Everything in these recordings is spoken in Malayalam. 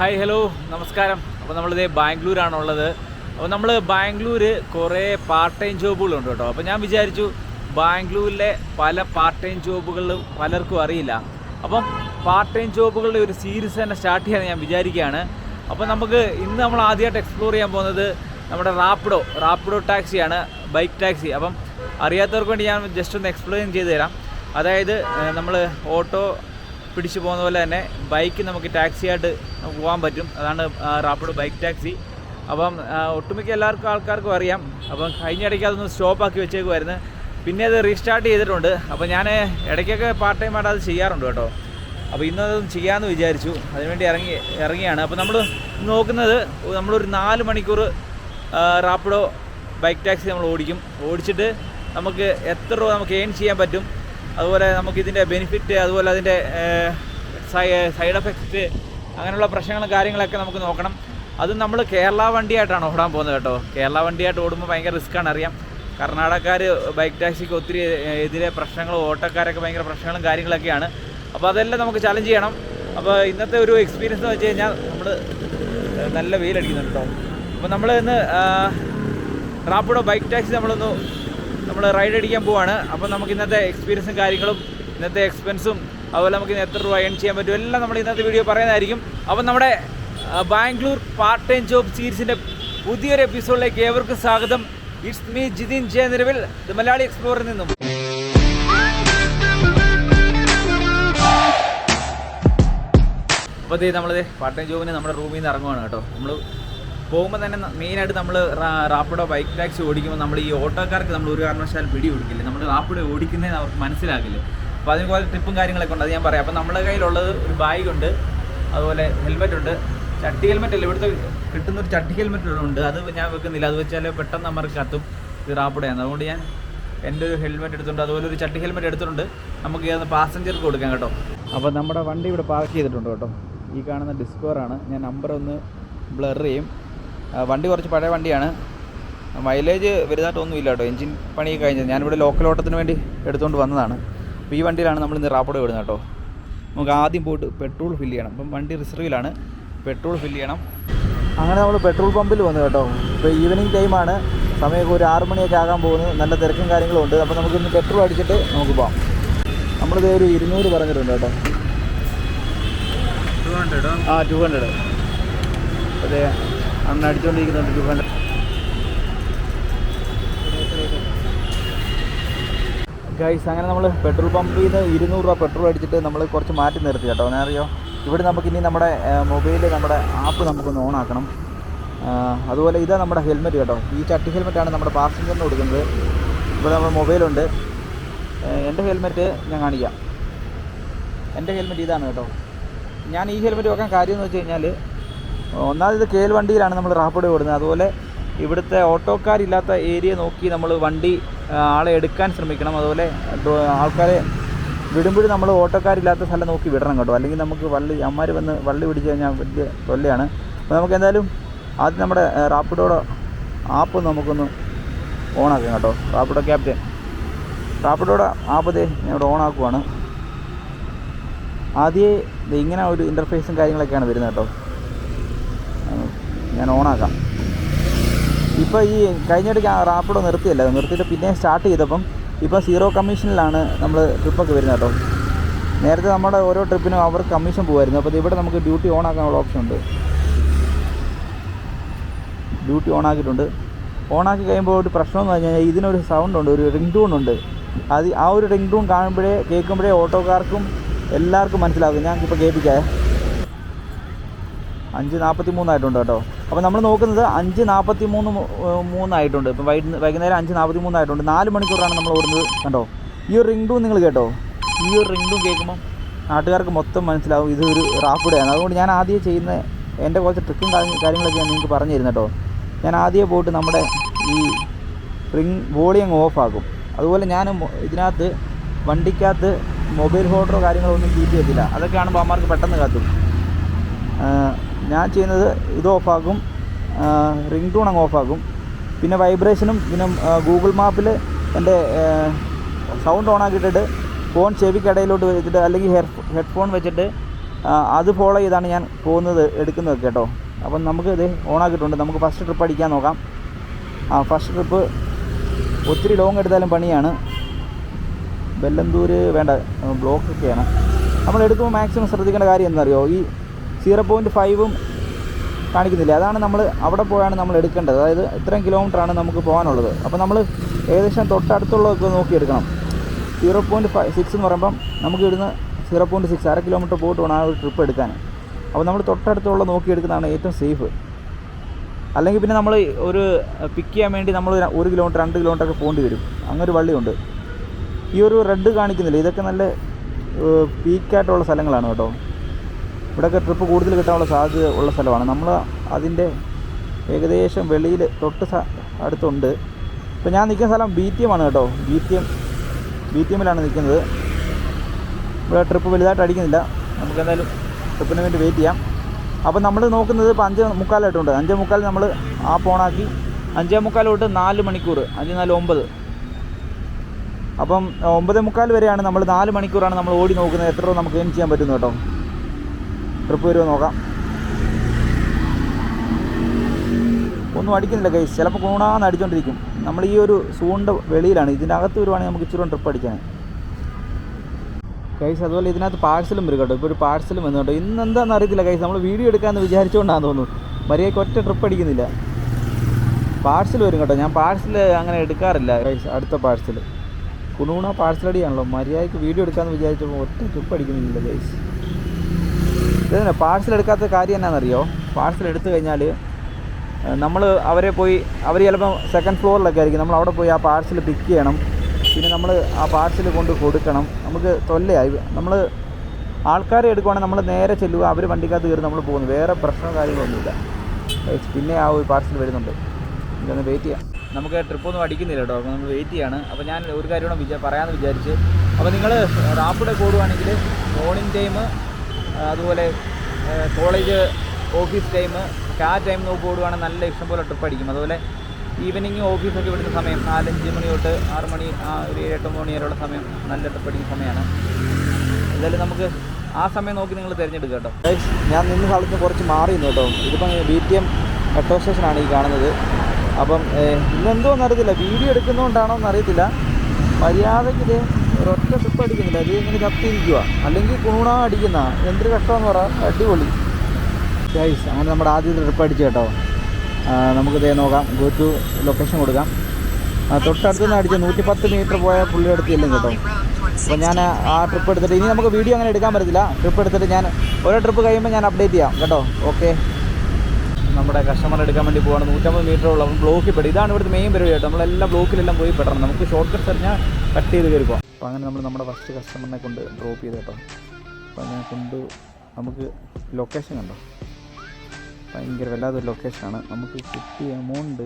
ഹായ് ഹലോ നമസ്കാരം. അപ്പോൾ നമ്മളിത് ബാംഗ്ലൂരാണുള്ളത്. അപ്പോൾ നമ്മൾ ബാംഗ്ലൂർ കുറേ പാർട്ട് ടൈം ജോബുകളുണ്ട് കേട്ടോ. അപ്പോൾ ഞാൻ വിചാരിച്ചു ബാംഗ്ലൂരിലെ പല പാർട്ട് ടൈം ജോബുകളും പലർക്കും അറിയില്ല. അപ്പം പാർട്ട് ടൈം ജോബുകളുടെ ഒരു സീരീസ് തന്നെ സ്റ്റാർട്ട് ചെയ്യാൻ ഞാൻ വിചാരിക്കുകയാണ്. അപ്പോൾ നമുക്ക് ഇന്ന് നമ്മൾ ആദ്യമായിട്ട് എക്സ്പ്ലോർ ചെയ്യാൻ പോകുന്നത് നമ്മുടെ റാപ്പിഡോ റാപ്പിഡോ ടാക്സിയാണ് ബൈക്ക് ടാക്സി. അപ്പം അറിയാത്തവർക്ക് വേണ്ടി ഞാൻ ജസ്റ്റ് ഒന്ന് എക്സ്പ്ലെയിൻ ചെയ്തു തരാം അതായത് നമ്മൾ ഓട്ടോ പിടിച്ചു പോകുന്ന പോലെ തന്നെ ബൈക്ക് നമുക്ക് ടാക്സി ആയിട്ട് പോകാൻ പറ്റും. അതാണ് റാപ്പിഡ് ബൈക്ക് ടാക്സി. അപ്പം ഒട്ടുമിക്ക എല്ലാവർക്കും ആൾക്കാർക്കും അറിയാം. അപ്പം കഴിഞ്ഞ ഇടയ്ക്ക് അതൊന്ന് സ്റ്റോപ്പാക്കി വെച്ചേക്കുമായിരുന്നു പിന്നെ അത് റീസ്റ്റാർട്ട് ചെയ്തിട്ടുണ്ട്. അപ്പോൾ ഞാൻ ഇടയ്ക്കൊക്കെ പാർട്ട് ടൈം ആയിട്ട് അത് ചെയ്യാറുണ്ട് കേട്ടോ. അപ്പോൾ ഇന്ന് അതൊന്ന് ചെയ്യാമെന്ന് വിചാരിച്ചു. അതിനുവേണ്ടി ഇറങ്ങി ഇറങ്ങിയാണ്. അപ്പോൾ നമ്മൾ നോക്കുന്നത് നമ്മളൊരു നാല് മണിക്കൂർ റാപ്പിഡോ ബൈക്ക് ടാക്സി നമ്മൾ ഓടിക്കും. ഓടിച്ചിട്ട് നമുക്ക് എത്ര രൂപ നമുക്ക് ഏൺ ചെയ്യാൻ പറ്റും? അതുപോലെ നമുക്ക് ഇതിന്റെ ബെനിഫിറ്റ് അതുപോലെ അതിന്റെ സൈഡ് എഫക്റ്റ് അങ്ങനെയുള്ള പ്രശ്നങ്ങളും കാര്യങ്ങളൊക്കെ നമുക്ക് നോക്കണം. അത് നമ്മൾ കേരള വണ്ടിയായിട്ടാണ് ഓടാൻ പോകുന്നത് കേട്ടോ. കേരള വണ്ടിയായിട്ട് ഓടുമ്പോൾ ഭയങ്കര റിസ്ക്കാണ് അറിയാം. കർണാടകക്കാർ ബൈക്ക് ടാക്സിക്ക് ഒത്തിരി എതിരെ പ്രശ്നങ്ങളും ഓട്ടക്കാരൊക്കെ ഭയങ്കര പ്രശ്നങ്ങളും കാര്യങ്ങളൊക്കെയാണ്. അപ്പോൾ അതെല്ലാം നമുക്ക് ചലഞ്ച് ചെയ്യണം. അപ്പോൾ ഇന്നത്തെ ഒരു എക്സ്പീരിയൻസ് എന്ന് വെച്ച് കഴിഞ്ഞാൽ നമ്മൾ നല്ല വെയിലടിക്കുന്നുണ്ട് കേട്ടോ. അപ്പോൾ നമ്മൾ ഇന്ന് റാപ്പിഡോ ബൈക്ക് ടാക്സി നമ്മളൊന്ന് നമ്മൾ റൈഡ് അടിക്കാൻ പോവാണ്. അപ്പോൾ നമുക്ക് ഇന്നത്തെ എക്സ്പീരിയൻസും കാര്യങ്ങളും ഇന്നത്തെ എക്സ്പെൻസും അതുപോലെ നമുക്ക് ഇന്ന് എത്ര രൂപ ഏൺ ചെയ്യാൻ പറ്റും എല്ലാം നമ്മൾ ഇന്നത്തെ വീഡിയോ പറയുന്നതായിരിക്കും. അപ്പം നമ്മുടെ ബാംഗ്ലൂർ പാർട്ട് ടൈം ജോബ് സീരീസിന്റെ പുതിയൊരു എപ്പിസോഡിലേക്ക് ഏവർക്കും സ്വാഗതം. ഇറ്റ്സ് മീ ജിതിൻ ജയ നിലവിൽ മലയാളി എക്സ്പ്ലോറിൽ നിന്നും. അപ്പോൾ നമ്മളിത് പാർട്ട് ടൈം ജോബിന് നമ്മുടെ റൂമിൽ നിന്ന് ഇറങ്ങുവാണ് കേട്ടോ. നമ്മൾ പോകുമ്പോൾ തന്നെ മെയിനായിട്ട് നമ്മൾ റാപ്പിഡോ ബൈക്ക് ടാക്സി ഓടിക്കുമ്പോൾ നമ്മൾ ഈ ഓട്ടോക്കാർക്ക് നമ്മൾ ഒരു കാരണവശാൽ പിടി കൊടുക്കില്ല നമ്മൾ റാപ്പിഡോ ഓടിക്കുന്നതിന് അവർക്ക് മനസ്സിലാകില്ല. അപ്പോൾ അതിന് പോലെ ട്രിപ്പും കാര്യങ്ങളൊക്കെ ഉണ്ട്. അത് ഞാൻ പറയാം. അപ്പോൾ നമ്മുടെ കയ്യിലുള്ളത് ഒരു ബാഗ് ഉണ്ട്. അതുപോലെ ഹെൽമെറ്റ് ഉണ്ട്. ചട്ടി ഹെൽമെറ്റ് അല്ല ഇവിടുത്തെ കിട്ടുന്ന ഒരു ചട്ടി ഹെൽമെറ്റ് ഉണ്ട്. അത് ഞാൻ വെക്കുന്നില്ല. അത് വെച്ചാൽ പെട്ടെന്ന് നമുക്ക് കത്തും. ഇത് റാപ്പിഡോയാണ് അതുകൊണ്ട് ഞാൻ എന്റെ ഒരു ഹെൽമെറ്റ് എടുത്തിട്ടുണ്ട്. അതുപോലെ ഒരു ചട്ടി ഹെൽമെറ്റ് എടുത്തിട്ടുണ്ട്. നമുക്ക് ഇതൊന്ന് പാസഞ്ചർക്ക് കൊടുക്കാം കേട്ടോ. അപ്പോൾ നമ്മുടെ വണ്ടി ഇവിടെ പാർക്ക് ചെയ്തിട്ടുണ്ട് കേട്ടോ. ഈ കാണുന്ന ഡിസ്കോറാണ് ഞാൻ നമ്പർ ഒന്ന് ബ്ലർ ചെയ്യും. വണ്ടി കുറച്ച് പഴയ വണ്ടിയാണ്. മൈലേജ് വലുതായിട്ടൊന്നും ഇല്ല കേട്ടോ. എഞ്ചിൻ പണി കഴിഞ്ഞത് ഞാനിവിടെ ലോക്കൽ ഓട്ടത്തിന് വേണ്ടി എടുത്തുകൊണ്ട് വന്നതാണ്. അപ്പോൾ ഈ വണ്ടിയിലാണ് നമ്മൾ ഇന്ന് റാപ്പോഡ് വിടുന്നത് കേട്ടോ. നമുക്ക് ആദ്യം പോയിട്ട് പെട്രോൾ ഫില്ല് ചെയ്യണം. അപ്പം വണ്ടി റിസർവിലാണ്. പെട്രോൾ ഫില്ല് ചെയ്യണം. അങ്ങനെ നമ്മൾ പെട്രോൾ പമ്പിൽ വന്നു കേട്ടോ. ഇപ്പോൾ ഈവനിങ് ടൈമാണ് സമയമൊക്കെ ഒരു ആറ് മണിയൊക്കെ ആകാൻ പോകുന്നു. നല്ല തിരക്കും കാര്യങ്ങളും ഉണ്ട്. അപ്പോൾ നമുക്കിന്ന് പെട്രോൾ അടിച്ചിട്ട് നമുക്ക് പോകാം നമ്മളിത് ഒരു ഇരുന്നൂറ് പറഞ്ഞിട്ടുണ്ട് കേട്ടോ. ആ ടു ഹൺഡ്രഡ്. അതെ. അന്ന് അടിച്ചുകൊണ്ടിരിക്കുന്നുണ്ട് ടു ഹൺഡ്രഡ് ഗൈസ് അങ്ങനെ നമ്മൾ പെട്രോൾ പമ്പിൽ നിന്ന് ഇരുന്നൂറ് രൂപ പെട്രോൾ അടിച്ചിട്ട് നമ്മൾ കുറച്ച് മാറ്റി നിർത്തി കേട്ടോ. ഞാൻ ഇവിടെ നമുക്ക് ഇനി നമ്മുടെ മൊബൈൽ നമ്മുടെ ആപ്പ് നമുക്കൊന്ന് ഓൺ ആക്കണം. അതുപോലെ ഇതാ നമ്മുടെ ഹെൽമെറ്റ് കേട്ടോ. ഈ ചട്ടി ഹെൽമെറ്റാണ് നമ്മുടെ പാസഞ്ചറിന് കൊടുക്കുന്നത്. ഇവിടെ നമ്മുടെ മൊബൈലുണ്ട് എന്റെ ഹെൽമെറ്റ് ഞാൻ കാണിക്കാം. എന്റെ ഹെൽമെറ്റ് ഇതാണ് കേട്ടോ. ഞാൻ ഈ ഹെൽമെറ്റ് വെക്കാൻ കാര്യം എന്ന് വെച്ച് കഴിഞ്ഞാൽ ഒന്നാമത് കേൽ വണ്ടിയിലാണ് നമ്മൾ റാപ്പിഡ് ഓടുന്നത്. അതുപോലെ ഇവിടുത്തെ ഓട്ടോക്കാരില്ലാത്ത ഏരിയ നോക്കി നമ്മൾ വണ്ടി ആളെ എടുക്കാൻ ശ്രമിക്കണം. അതുപോലെ ആൾക്കാരെ വിടുമ്പോഴും നമ്മൾ ഓട്ടോക്കാരില്ലാത്ത സ്ഥലം നോക്കി വിടണം കേട്ടോ. അല്ലെങ്കിൽ നമുക്ക് വള്ളി അമ്മമാർ വന്ന് വള്ളി പിടിച്ച് കഴിഞ്ഞാൽ വലിയ തൊല്ലയാണ്. അപ്പോൾ നമുക്ക് എന്തായാലും ആദ്യം നമ്മുടെ റാപ്പിഡോടെ ആപ്പ് നമുക്കൊന്ന് ഓണാക്കാം കേട്ടോ. റാപ്പിഡോ ക്യാപ്റ്റൻ. റാപ്പിഡോടെ ആപ്പ് ദേ ഞാൻ ഇവിടെ ഓണാക്കുവാണ്. ആദ്യമേ ഇങ്ങനെ ഒരു ഇന്റർഫേസും കാര്യങ്ങളൊക്കെയാണ് വരുന്നത് കേട്ടോ. ഞാൻ ഓണാക്കാം. ഇപ്പോൾ ഈ കഴിഞ്ഞിടയ്ക്ക് റാപ്പിഡോ നിർത്തിയല്ല? നിർത്തിയിട്ട് പിന്നെ സ്റ്റാർട്ട് ചെയ്തപ്പം ഇപ്പോൾ സീറോ കമ്മീഷനിലാണ് നമ്മൾ ട്രിപ്പൊക്കെ വരുന്നത് കേട്ടോ. നേരത്തെ നമ്മുടെ ഓരോ ട്രിപ്പിനും അവർ കമ്മീഷൻ പോകുമായിരുന്നു അപ്പോൾ ഇവിടെ നമുക്ക് ഡ്യൂട്ടി ഓൺ ആക്കാനുള്ള ഓപ്ഷൻ ഉണ്ട്. ഡ്യൂട്ടി ഓൺ ആക്കിയിട്ടുണ്ട്. ഓൺ ആക്കി കഴിയുമ്പോൾ ഒരു പ്രശ്നം എന്ന് പറഞ്ഞാൽ ഇതിനൊരു സൗണ്ട് ഉണ്ട് ഒരു റിംഗ് ടൂൺ ഉണ്ട്. അത് ആ ഒരു റിംഗ് ടൂൺ കാണുമ്പോഴേ കേൾക്കുമ്പോഴേ ഓട്ടോക്കാർക്കും എല്ലാവർക്കും മനസ്സിലാകും. ഞാൻ ഇപ്പോൾ കേൾപ്പിക്കാം. അഞ്ച് നാൽപ്പത്തി മൂന്നായിട്ടുണ്ട് കേട്ടോ. അപ്പോൾ നമ്മൾ നോക്കുന്നത് അഞ്ച് നാൽപ്പത്തി മൂന്ന് മൂന്നായിട്ടുണ്ട്. ഇപ്പം വൈകുന്ന വൈകുന്നേരം അഞ്ച് നാൽപ്പത്തി മൂന്നായിട്ടുണ്ട് നാല് മണിക്കൂറാണ് നമ്മൾ ഓടുന്നത് കണ്ടോ? ഈ ഒരു റിംഗ് നിങ്ങൾ കേട്ടോ. ഈ ഒരു റിംഗ് ടൂൺ കേൾക്കുമ്പോൾ നാട്ടുകാർക്ക് മൊത്തം മനസ്സിലാവും. ഇത് ഒരു റാപ്പിഡാണ് അതുകൊണ്ട് ഞാൻ ആദ്യം ചെയ്യുന്ന എന്റെ കുറച്ച് ട്രിക്കും കാര്യങ്ങളൊക്കെ ഞാൻ നിങ്ങൾക്ക് പറഞ്ഞു തരുന്നു കേട്ടോ. ഞാൻ ആദ്യം പോയിട്ട് നമ്മുടെ ഈ റിംഗ് അങ്ങ് ഓഫാക്കും അതുപോലെ ഞാൻ ഇതിനകത്ത് വണ്ടിക്കകത്ത് മൊബൈൽ ഹോൾഡറോ കാര്യങ്ങളോ ഒന്നും കീപ്പ് ചെയ്യത്തില്ല അതൊക്കെ കാണുമ്പോൾ അമ്മമാർക്ക് പെട്ടെന്ന് കത്തും. ഞാൻ ചെയ്യുന്നത് ഇത് ഓഫാക്കും റിംഗ് ടൂൺ അങ്ങ് ഓഫാക്കും. പിന്നെ വൈബ്രേഷനും പിന്നെ ഗൂഗിൾ മാപ്പിൽ എന്റെ സൗണ്ട് ഓൺ ആക്കിയിട്ടിട്ട് ഫോൺ ചെവിക്കടയിലോട്ട് വെച്ചിട്ട് അല്ലെങ്കിൽ ഹെഡ് ഹെഡ്ഫോൺ വെച്ചിട്ട് അത് ഫോളോ ചെയ്താണ് ഞാൻ പോകുന്നത് എടുക്കുന്നത് കേട്ടോ. അപ്പം നമുക്ക് ഇത് ഓണാക്കിയിട്ടുണ്ട് നമുക്ക് ഫസ്റ്റ് ട്രിപ്പ് അടിക്കാൻ നോക്കാം. ആ ഫസ്റ്റ് ട്രിപ്പ് ഒത്തിരി ലോങ് എടുത്താലും പണിയാണ്. ബെല്ലന്തൂര് വേണ്ട ബ്ലോക്കൊക്കെയാണ് നമ്മൾ എടുക്കുമ്പോൾ മാക്സിമം ശ്രദ്ധിക്കേണ്ട കാര്യം എന്താ അറിയോ ഈ സീറോ പോയിന്റ് ഫൈവും കാണിക്കുന്നില്ല. അതാണ് നമ്മൾ അവിടെ പോയാണ് നമ്മൾ എടുക്കേണ്ടത്. അതായത് ഇത്രയും കിലോമീറ്ററാണ് നമുക്ക് പോകാനുള്ളത്. അപ്പോൾ നമ്മൾ ഏകദേശം തൊട്ടടുത്തുള്ളതൊക്കെ നോക്കി എടുക്കണം സീറോ പോയിന്റ് ഫൈവ് സിക്സ് എന്ന് പറയുമ്പം നമുക്ക് ഇവിടുന്ന് സീറോ പോയിന്റ് സിക്സ് അര കിലോമീറ്റർ പോയിട്ട് വേണം ആ ഒരു ട്രിപ്പ് എടുക്കാൻ. അപ്പോൾ നമ്മൾ തൊട്ടടുത്തുള്ള നോക്കി എടുക്കുന്നതാണ് ഏറ്റവും സേഫ് അല്ലെങ്കിൽ പിന്നെ നമ്മൾ ഒരു പിക്ക് ചെയ്യാൻ വേണ്ടി നമ്മൾ ഒരു കിലോമീറ്റർ രണ്ട് കിലോമീറ്റർ ഒക്കെ പോകേണ്ടി വരും. അങ്ങനെ ഒരു വള്ളിയുണ്ട്. ഈ ഒരു റെഡ് കാണിക്കുന്നില്ല. ഇതൊക്കെ നല്ല പീക്കായിട്ടുള്ള സ്ഥലങ്ങളാണ് കേട്ടോ. ഇവിടെയൊക്കെ ട്രിപ്പ് കൂടുതൽ കിട്ടാനുള്ള സാധ്യത ഉള്ള സ്ഥലമാണ്. നമ്മൾ അതിന്റെ ഏകദേശം വെളിയിൽ തൊട്ട് അടുത്തുണ്ട്. ഇപ്പോൾ ഞാൻ നിൽക്കുന്ന സ്ഥലം ബി ടി എം ആണ് കേട്ടോ. B T M B T എമ്മിലാണ് നിൽക്കുന്നത്. ഇവിടെ ട്രിപ്പ് വലുതായിട്ട് അടിക്കുന്നില്ല. നമുക്ക് എന്തായാലും ട്രിപ്പിന് വേണ്ടി വെയിറ്റ് ചെയ്യാം. അപ്പോൾ നമ്മൾ നോക്കുന്നത് ഇപ്പോൾ അഞ്ച് മുക്കാലായിട്ടുണ്ട്. അഞ്ചേ മുക്കാൽ നമ്മൾ ആ ഓണാക്കി അഞ്ചേ മുക്കാൽ തൊട്ട് നാല് മണിക്കൂർ അഞ്ച് നാല് ഒമ്പത്. അപ്പം ഒമ്പത് മുക്കാൽ വരെയാണ് നമ്മൾ നാല് മണിക്കൂറാണ് നമ്മൾ ഓടി നോക്കുന്നത്. എത്ര നമുക്ക് ഏൺ ചെയ്യാൻ പറ്റുന്നു കേട്ടോ. ട്രിപ്പ് വരുമോ നോക്കാം. ഒന്നും അടിക്കുന്നില്ല കൈ. ചിലപ്പോൾ കൂണാന്ന് അടിച്ചുകൊണ്ടിരിക്കും നമ്മൾ ഈ ഒരു സൂണിന്റെ വെളിയിലാണ്. ഇതിന്റെ അകത്ത് വരുവാണെങ്കിൽ നമുക്ക് ഇച്ചിരി ട്രിപ്പ് അടിക്കാൻ കൈസ് അതുപോലെ ഇതിനകത്ത് പാഴ്സലും വരും കേട്ടോ. ഇപ്പോൾ ഒരു പാഴ്സലും വന്നു ഇന്ന് എന്താണെന്ന് അറിയത്തില്ല കൈസ് നമ്മൾ വീഡിയോ എടുക്കാമെന്ന് വിചാരിച്ചുകൊണ്ടാണെന്ന് തോന്നുന്നു. മര്യാദയ്ക്ക് ഒറ്റ ട്രിപ്പ് അടിക്കുന്നില്ല. പാഴ്സൽ വരും കേട്ടോ. ഞാൻ പാഴ്സൽ അങ്ങനെ എടുക്കാറില്ല കൈസ് അടുത്ത പാഴ്സൽ കുണുകുണ പാഴ്സൽ അടിയാണല്ലോ. മര്യാദയ്ക്ക് വീഡിയോ എടുക്കാമെന്ന് വിചാരിച്ചപ്പോൾ ഒറ്റ ട്രിപ്പ് അടിക്കുന്നില്ല കൈസ് ഇതന്നെ പാഴ്സൽ എടുക്കാത്ത കാര്യം എന്നാണെന്നറിയോ പാഴ്സൽ എടുത്തു കഴിഞ്ഞാൽ നമ്മൾ അവരെ പോയി അവർ ചിലപ്പോൾ സെക്കൻഡ് ഫ്ലോറിലൊക്കെ ആയിരിക്കും. നമ്മൾ അവിടെ പോയി ആ പാഴ്സൽ പിക്ക് ചെയ്യണം. പിന്നെ നമ്മൾ ആ പാഴ്സൽ കൊണ്ട് കൊടുക്കണം. നമുക്ക് തൊല്ലയായി. നമ്മൾ ആൾക്കാരെ എടുക്കുവാണെങ്കിൽ നമ്മൾ നേരെ ചെല്ലുക അവർ വണ്ടിക്കകത്ത് കയറി നമ്മൾ പോകുന്നു. വേറെ പ്രശ്നമോ കാര്യങ്ങളൊന്നുമില്ല. പിന്നെ ആ ഒരു പാഴ്സൽ വരുന്നുണ്ട്. ഇതൊന്ന് വെയിറ്റ് ചെയ്യാം. നമുക്ക് ട്രിപ്പൊന്നും അടിക്കുന്നില്ല കേട്ടോ നമ്മൾ വെയിറ്റ് ചെയ്യാണ്. അപ്പോൾ ഞാൻ ഒരു കാര്യം കൂടെ വിചാ പറയാമെന്ന് വിചാരിച്ച്. അപ്പോൾ നിങ്ങൾ റാപ്പിടെ കൂടുവാണെങ്കിൽ മോർണിംഗ് ടൈം അതുപോലെ കോളേജ് ഓഫീസ് ടൈം ആ ടൈം നോക്കി ഓടുവാണെങ്കിൽ നല്ല ഇഷ്ടംപോലെ ട്രിപ്പ് അടിക്കും. അതുപോലെ ഈവനിങ് ഓഫീസൊക്കെ വിടുന്ന സമയം നാലഞ്ച് മണി തൊട്ട് ആറ് മണി ആ ഒരു ഏഴ് എട്ട് മണി വരെയുള്ള സമയം നല്ല ട്രിപ്പ് അടിക്കുന്ന സമയമാണ്. എന്തായാലും നമുക്ക് ആ സമയം നോക്കി നിങ്ങൾ തിരഞ്ഞെടുക്കുക കേട്ടോ. ഞാൻ നിന്ന് സ്ഥലത്ത് കുറച്ച് മാറി നിന്ന് കേട്ടോ. ഇതിപ്പം ബി ടി എം മെട്രോ സ്റ്റേഷനാണ് ഈ കാണുന്നത്. അപ്പം ഇന്നെന്തോന്നറിയത്തില്ല വീഡിയോ എടുക്കുന്നതുകൊണ്ടാണോ എന്നറിയത്തില്ല. മര്യാദയ്ക്ക് ഇത് ഒരൊറ്റ ട്രിപ്പ് അടിക്കുന്നില്ല. അത് ഇങ്ങനെ കത്തിയിരിക്കുക അല്ലെങ്കിൽ കുണുണ അടിക്കുന്ന. എന്തൊരു കഷ്ടമെന്ന് പറ. അടിപൊളി. ഗൈസ് അങ്ങനെ നമ്മുടെ ആദ്യത്തെ ട്രിപ്പ് അടിച്ചു കേട്ടോ. നമുക്ക് ഇതേ നോക്കാം. ഗോ ടു ലൊക്കേഷൻ കൊടുക്കാം. തൊട്ടടുത്ത് നിന്ന് അടിച്ച് നൂറ്റി പത്ത് മീറ്റർ പോയ പുള്ളി അടുത്ത് ഇല്ലെങ്കിൽ കേട്ടോ. അപ്പോൾ ഞാൻ ആ ട്രിപ്പ് എടുത്തിട്ട് ഇനി നമുക്ക് വീഡിയോ അങ്ങനെ എടുക്കാൻ പറ്റത്തില്ല. ട്രിപ്പ് എടുത്തിട്ട് ഞാൻ ഓരോ ട്രിപ്പ് കഴിയുമ്പോൾ ഞാൻ അപ്ഡേറ്റ് ചെയ്യാം കേട്ടോ. ഓക്കെ നമ്മുടെ കസ്റ്റമർ എടുക്കാൻ വേണ്ടി പോവാണ്. നൂറ്റമ്പത് മീറ്റർ ഉള്ള ബ്ലോക്കിൽ പെടും. ഇതാണ് ഇവിടുത്തെ മെയിൻ പരിപാടി കേട്ടോ. നമ്മളെല്ലാം ബ്ലോക്കിലെല്ലാം പോയി പെടണം. നമുക്ക് ഷോർട്ട് കട്ട് അറിഞ്ഞാൽ കട്ട് ചെയ്ത് കയറി പോകാം അപ്പോൾ അങ്ങനെ നമ്മൾ നമ്മുടെ ഫസ്റ്റ് കസ്റ്റമറിനെ കൊണ്ട് ഡ്രോപ്പ് ചെയ്ത് കേട്ടോ. അപ്പോൾ അങ്ങനെ കൊണ്ട് നമുക്ക് ലൊക്കേഷൻ കണ്ടോ? ഭയങ്കര വല്ലാത്തൊരു ലൊക്കേഷനാണ് നമുക്ക് കിട്ടിയ എമൗണ്ട്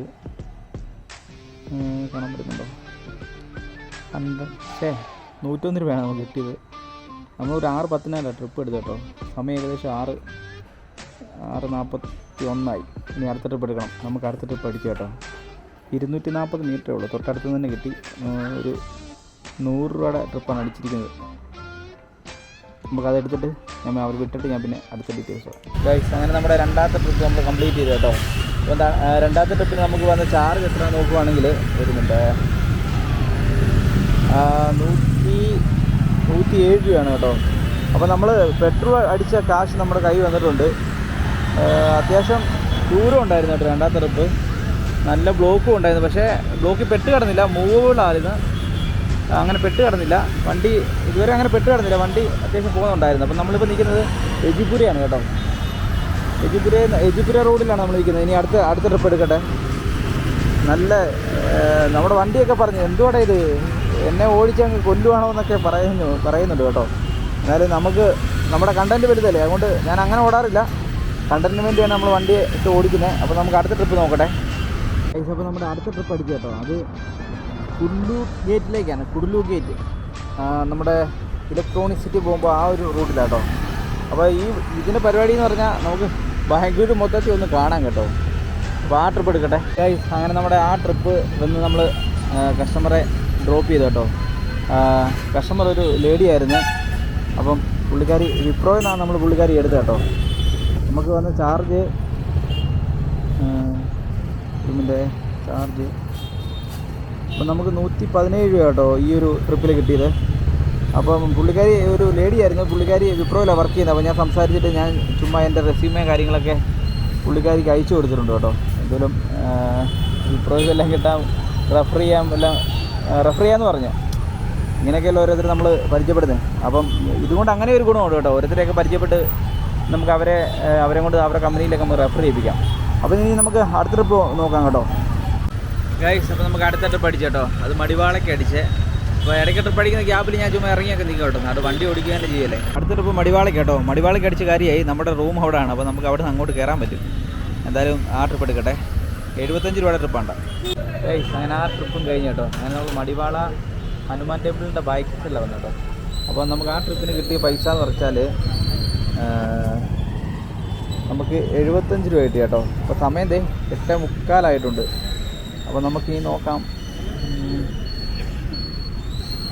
കാണാൻ പറ്റുന്നുണ്ടോ? ഹൺഡ്രഡ് ഷേ നൂറ്റൊന്ന് രൂപയാണ് നമുക്ക് കിട്ടിയത്. നമ്മളൊരു ആറ് പത്തിനല്ല ട്രിപ്പ് എടുത്തു കേട്ടോ. സമയം ഏകദേശം ആറ് ആറ് നാൽപ്പത്തി ഒന്നായി ഇനി അടുത്ത ട്രിപ്പ് എടുക്കണം. നമുക്ക് അടുത്ത ട്രിപ്പ് അടിക്കാം കേട്ടോ. ഇരുന്നൂറ്റി നാൽപ്പത് മീറ്ററേ ഉള്ളൂ. തൊട്ടടുത്ത് തന്നെ കിട്ടി. ഒരു നൂറ് രൂപയുടെ ട്രിപ്പാണ് അടിച്ചിരിക്കുന്നത്. നമുക്ക് അതെടുത്തിട്ട് ഞാൻ അവർ വിട്ടിട്ട് ഞാൻ പിന്നെ അടുത്ത ഡീറ്റെയിൽസ് ഗൈസ് അങ്ങനെ നമ്മുടെ രണ്ടാമത്തെ ട്രിപ്പ് നമ്മൾ കംപ്ലീറ്റ് ചെയ്തു കേട്ടോ. അപ്പോൾ രണ്ടാമത്തെ ട്രിപ്പിന് നമുക്ക് വന്ന ചാർജ് എത്ര നോക്കുവാണെങ്കിൽ വരുന്നുണ്ട് നൂറ്റി നൂറ്റി ഏഴ് രൂപയാണ് കേട്ടോ. അപ്പോൾ നമ്മൾ പെട്രോൾ അടിച്ച കാശ് നമ്മുടെ കൈ വന്നിട്ടുണ്ട്. അത്യാവശ്യം ദൂരം ഉണ്ടായിരുന്നു കേട്ടോ രണ്ടാമത്തെ ട്രിപ്പ് നല്ല ബ്ലോക്കും ഉണ്ടായിരുന്നു. പക്ഷേ ബ്ലോക്കിൽ പെട്ട് കിടന്നില്ല. മൂവബിളായിരുന്നു അങ്ങനെ പെട്ട് കിടന്നില്ല. വണ്ടി ഇതുവരെ അങ്ങനെ പെട്ട് കിടന്നില്ല. വണ്ടി അത്യാവശ്യം പോകുന്നുണ്ടായിരുന്നു. അപ്പം നമ്മളിപ്പോൾ നിൽക്കുന്നത് എജിപുരയാണ് കേട്ടോ. എജിപുര എജിപുര റോഡിലാണ് നമ്മൾ നിൽക്കുന്നത്. ഇനി അടുത്ത അടുത്ത ട്രിപ്പ് എടുക്കട്ടെ. നല്ല നമ്മുടെ വണ്ടിയൊക്കെ പറഞ്ഞു എന്തുവാടെ ഇത്? എന്നെ ഓടിച്ചങ്ങ് കൊല്ലുവാണോ എന്നൊക്കെ പറയുന്നു പറയുന്നുണ്ട് കേട്ടോ. എന്നാലും നമുക്ക് നമ്മുടെ കണ്ടന്റ് വലുതല്ലേ? അതുകൊണ്ട് ഞാൻ അങ്ങനെ ഓടാറില്ല. കണ്ടന്റിന് വേണ്ടിയാണ് നമ്മൾ വണ്ടി ഇട്ട് ഓടിക്കുന്നത്. അപ്പോൾ നമുക്ക് അടുത്ത ട്രിപ്പ് നോക്കട്ടെ. അപ്പോൾ നമ്മുടെ അടുത്ത ട്രിപ്പ് അടിച്ചു കേട്ടോ. അത് കുല്ലു ഗേറ്റിലേക്കാണ് കുഡ്ലു ഗേറ്റ്. നമ്മുടെ ഇലക്ട്രോണിക് സിറ്റി പോകുമ്പോൾ ആ ഒരു റൂട്ടിലാട്ടോ. അപ്പോൾ ഈ ഇതിന്റെ പരിപാടി എന്ന് പറഞ്ഞാൽ നമുക്ക് ബാംഗ്ലൂർ മൊത്തത്തിൽ ഒന്ന് കാണാം കേട്ടോ. അപ്പോൾ ആ ട്രിപ്പ് എടുക്കട്ടെ. അങ്ങനെ നമ്മുടെ ആ ട്രിപ്പ് വന്ന് നമ്മൾ കസ്റ്റമറെ ഡ്രോപ്പ് ചെയ്തു കേട്ടോ. കസ്റ്റമർ ഒരു ലേഡി ആയിരുന്നു. അപ്പം പുള്ളിക്കാരി വിപ്രോ എന്നാണ് നമ്മൾ പുള്ളിക്കാരി എടുത്തത് കേട്ടോ. നമുക്ക് വന്ന ചാർജ് റൂമിന്റെ ചാർജ് അപ്പം നമുക്ക് നൂറ്റി പതിനേഴ് രൂപ കേട്ടോ ഈ ഒരു ട്രിപ്പിൽ കിട്ടിയത്. അപ്പം പുള്ളിക്കാരി ഒരു ലേഡി ആയിരുന്നു. പുള്ളിക്കാരി വിപ്രോയിലാണ് വർക്ക് ചെയ്യുന്നത്. അപ്പോൾ ഞാൻ സംസാരിച്ചിട്ട് ഞാൻ ചുമ്മാ എന്റെ റെസ്യൂമേ കാര്യങ്ങളൊക്കെ പുള്ളിക്കാരിക്ക് അയച്ചു കൊടുത്തിട്ടുണ്ട് കേട്ടോ. എന്തെങ്കിലും വിപ്രോയിൽ എല്ലാം കിട്ടാൻ റെഫർ ചെയ്യാൻ എല്ലാം റെഫർ ചെയ്യാമെന്ന് പറഞ്ഞു. ഇങ്ങനെയൊക്കെയല്ല ഓരോരുത്തർ നമ്മൾ പരിചയപ്പെടുന്നത് അപ്പം ഇതുകൊണ്ട് അങ്ങനെ ഒരു ഗുണമുണ്ട് കേട്ടോ. ഓരോരുത്തരെയൊക്കെ പരിചയപ്പെട്ട് നമുക്ക് അവരെ അവരെ കൊണ്ട് അവരുടെ കമ്പനിയിലൊക്കെ നമുക്ക് റെഫർ ചെയ്യിപ്പിക്കാം. അപ്പോൾ ഇനി നമുക്ക് അടുത്ത ട്രിപ്പ് നോക്കാം കേട്ടോ. ഗൈസ് അപ്പോൾ നമുക്ക് അടുത്ത ട്രിപ്പ് അടിച്ചു കേട്ടോ അത് മടിവാളൊക്കെ അടിച്ച്. അപ്പോൾ ഇടയ്ക്ക് ട്രിപ്പ് അടിക്കുന്ന ഗ്യാപ്പിൽ ഞാൻ ചുമ്മാ ഇറങ്ങിയൊക്കെ നിൽക്കും കേട്ടോ അത് വണ്ടി ഓടിക്കുക ചെയ്യല്ലേ. അടുത്ത ട്രിപ്പ് മടിവാളയ്ക്ക് കേട്ടോ മടിവാളയ്ക്ക് അടിച്ച കാര്യമായി നമ്മുടെ റൂം അവിടെ ആണ് അപ്പോൾ നമുക്ക് അവിടെ നിന്ന് അങ്ങോട്ട് കയറാൻ പറ്റും. എന്തായാലും ആ ട്രിപ്പ് എടുക്കട്ടെ. എഴുപത്തഞ്ച് രൂപയുടെ ട്രിപ്പാണ് ഗൈസ് അങ്ങനെ ആ ട്രിപ്പും കഴിഞ്ഞു കേട്ടോ അങ്ങനെ നമുക്ക് മടിവാള ഹനുമാൻ ടെമ്പിളിന്റെ ബൈക്സിലാണ് വന്നു കേട്ടോ അപ്പോൾ നമുക്ക് ആ ട്രിപ്പിന് കിട്ടിയ പൈസ എന്ന് പറഞ്ഞാൽ നമുക്ക് എഴുപത്തഞ്ച് രൂപ കിട്ടി കേട്ടോ അപ്പോൾ സമയം ദേ എട്ട് മുക്കാലായിട്ടുണ്ട്. അപ്പോൾ നമുക്ക് ഈ നോക്കാം.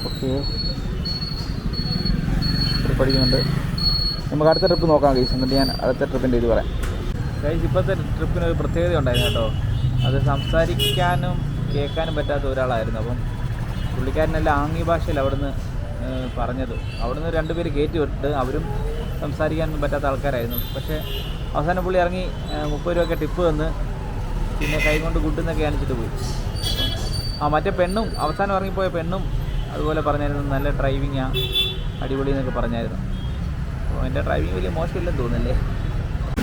ഓക്കെ. ട്രിപ്പ് അടിക്കുന്നുണ്ട് നമുക്ക് അടുത്ത ട്രിപ്പ് നോക്കാം ഗൈസ് എന്നിട്ട് ഞാൻ അടുത്ത ട്രിപ്പിന്റെ ഇത് പറയാം. ഗൈസ് ഇപ്പോഴത്തെ ട്രിപ്പിന് ഒരു പ്രത്യേകത ഉണ്ടായിരുന്നു കേട്ടോ. അത് സംസാരിക്കാനും കേൾക്കാനും പറ്റാത്ത ഒരാളായിരുന്നു. അപ്പം പുള്ളിക്കാരനെല്ലാം ആംഗ്യ ഭാഷയിൽ അവിടുന്ന് പറഞ്ഞത്. അവിടുന്ന് രണ്ടുപേര് കയറ്റി വിട്ടിട്ട് അവരും സംസാരിക്കാനൊന്നും പറ്റാത്ത ആൾക്കാരായിരുന്നു. പക്ഷേ അവസാനം പുള്ളി ഇറങ്ങി മുപ്പത് രൂപയൊക്കെ ടിപ്പ് തന്ന് പിന്നെ കൈ കൊണ്ട് ഗുഡെന്നൊക്കെ കാണിച്ചിട്ട് പോയി. ആ മറ്റേ പെണ്ണും അവസാനം ഇറങ്ങിപ്പോയ പെണ്ണും അതുപോലെ പറഞ്ഞായിരുന്നു നല്ല ഡ്രൈവിങ്ങാണ് അടിപൊളി എന്നൊക്കെ പറഞ്ഞായിരുന്നു. അപ്പോൾ എന്റെ ഡ്രൈവിങ് വലിയ മോശമില്ലെന്ന് തോന്നുന്നല്ലേ?